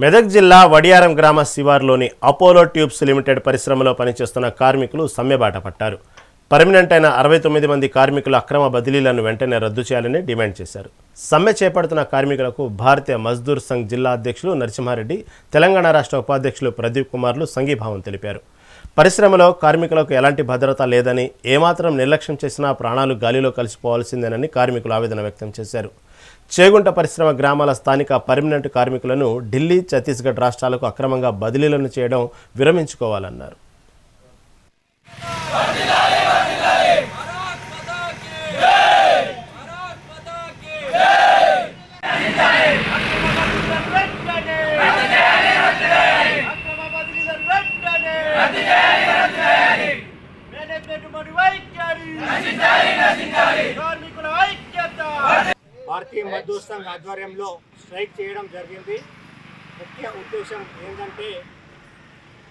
మెదక్ జిల్లా వడియారం గ్రామ శివార్లోని Apollo tubes limited పరిశ్రమలో పనిచేస్తున్న కార్మికులు సమ్మెబాట పట్టారు. పర్మినెంట్ అయిన అరవై తొమ్మిది మంది కార్మికుల అక్రమ బదిలీలను వెంటనే రద్దు చేయాలని డిమాండ్ చేశారు. సమ్మె చేపడుతున్న కార్మికులకు భారతీయ మజ్దూర్ సంఘ్ జిల్లా అధ్యక్షులు నరసింహారెడ్డి తెలంగాణ రాష్ట్ర ఉపాధ్యక్షులు ప్రదీప్ కుమార్లు సంఘీభావం తెలిపారు. పరిశ్రమలో కార్మికులకు ఎలాంటి భద్రత లేదని ఏమాత్రం నిర్లక్ష్యం చేసినా ప్రాణాలు గాలిలో కలిసిపోవాల్సిందేనని కార్మికులు ఆవేదన వ్యక్తం చేశారు. చేగుంట పరిశ్రమ గ్రామాల స్థానిక పర్మనెంట్ కార్మికులను ఢిల్లీ ఛత్తీస్గఢ్ రాష్ట్రాలకు అక్రమంగా బదిలీలను చేయడం విరమించుకోవాలన్నారు. భారతీయ మజ్దూర్ సంఘ్ ఆధ్వర్యంలో స్ట్రైక్ చేయడం జరిగింది. ముఖ్య ఉద్దేశం ఏంటంటే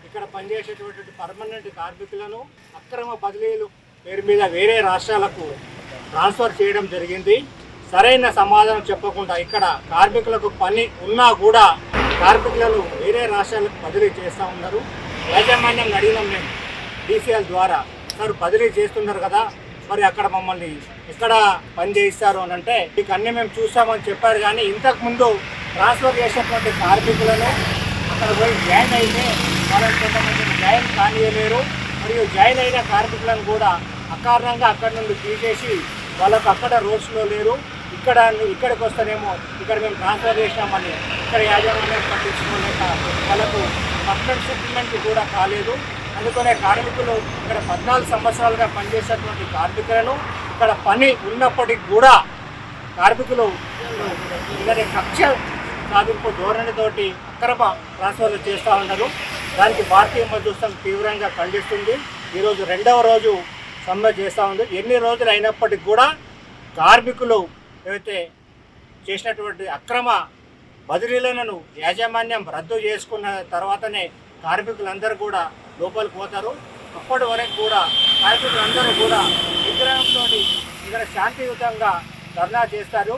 ఇక్కడ పనిచేసేటటువంటి పర్మనెంట్ కార్మికులను అక్రమ బదిలీలు పేరు మీద వేరే రాష్ట్రాలకు ట్రాన్స్ఫర్ చేయడం జరిగింది. సరైన సమాధానం చెప్పకుండా ఇక్కడ కార్మికులకు పని ఉన్నా కూడా కార్మికులను వేరే రాష్ట్రాలకు బదిలీ చేస్తూ ఉన్నారు. యాజమాన్యం అడిగినాం మేము డీసీఎల్ ద్వారా సార్ బదిలీ చేస్తున్నారు కదా మరి అక్కడ మమ్మల్ని ఎక్కడ పని చేయిస్తారు అని అంటే మీకు అన్ని మేము చూస్తామని చెప్పారు కానీ ఇంతకు ముందు ట్రాన్స్ఫర్ చేసినటువంటి కార్మికులను అక్కడ పోయి జాయిన్ అయితే వాళ్ళని కొంతమంది జాయిన్ కానియలేరు. మరియు జాయిన్ అయిన కార్మికులను కూడా అకారణంగా అక్కడ నుండి తీసేసి వాళ్ళకు అక్కడ రోడ్స్లో లేరు. ఇక్కడ ఇక్కడికి వస్తేనేమో ఇక్కడ మేము ట్రాన్స్ఫర్ చేసినామని ఇక్కడ యాజమాన్యం పట్టించుకోలేక వాళ్ళకు పర్మనెంట్ సెటిల్మెంట్ కూడా కాలేదు. అందుకనే కార్మికులు ఇక్కడ పద్నాలుగు సంవత్సరాలుగా పనిచేసేటువంటి కార్మికులను ఇక్కడ పని ఉన్నప్పటికీ కూడా కార్మికులు ఇలాంటి కక్ష సాధింపు ధోరణితోటి అక్రమ ట్రాన్స్ఫర్లు చేస్తూ ఉన్నారు. దానికి భారతీయ మజ్దూర్ సంఘ్ తీవ్రంగా ఖండిస్తుంది. ఈరోజు రెండవ రోజు సమ్మె చేస్తూ ఉంది. ఎన్ని రోజులు అయినప్పటికీ కూడా కార్మికులు ఏవైతే చేసినటువంటి అక్రమ బదిలీలను యాజమాన్యం రద్దు చేసుకున్న తర్వాతనే కార్మికులందరూ కూడా లోపలికి పోతారు. అప్పటి వరకు కూడా కార్మికులందరూ కూడా విగ్రహంతో ఇక్కడ శాంతియుతంగా ధర్నా చేస్తారు.